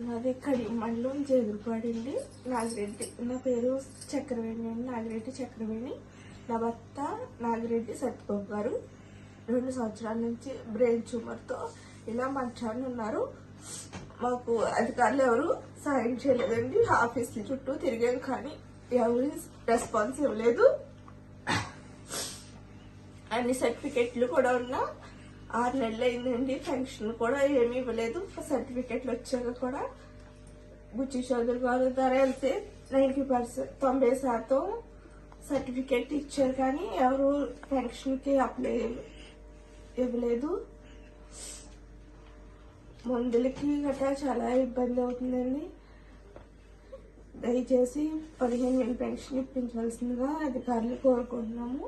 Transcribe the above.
నాది కడి మండలం జేగురుపాడండి నాగిరెడ్డి. నా పేరు చక్రవేణి అండి. నాగిరెడ్డి చక్రవేణి. నా భర్త నాగిరెడ్డి సత్యబాబు గారు. రెండు సంవత్సరాల నుంచి బ్రెయిన్ ట్యూమర్తో ఇలా మంచాన్ని ఉన్నారు. మాకు అధికారులు ఎవరు సాయం చేయలేదండి. ఆఫీస్ చుట్టూ తిరిగాం కానీ ఎవరి రెస్పాన్స్ ఇవ్వలేదు. అన్ని సర్టిఫికెట్లు కూడా ఉన్నా ఆరు నెలలు అయిందండి పెన్షన్ కూడా ఏమీ ఇవ్వలేదు. సర్టిఫికెట్లు వచ్చాక కూడా బుచ్చి చౌదరి గారు ధర వెళ్తే నైంటీ పర్సెంట్ తొంభై శాతం సర్టిఫికెట్ ఇచ్చారు కానీ ఎవరు పెన్షన్కి అప్లై ఇవ్వలేదు. మందులకి గట్రా చాలా ఇబ్బంది అవుతుందండి. దయచేసి పదిహేను వేలు పెన్షన్ ఇప్పించవలసిందిగా అధికారులు కోరుకుంటున్నాము.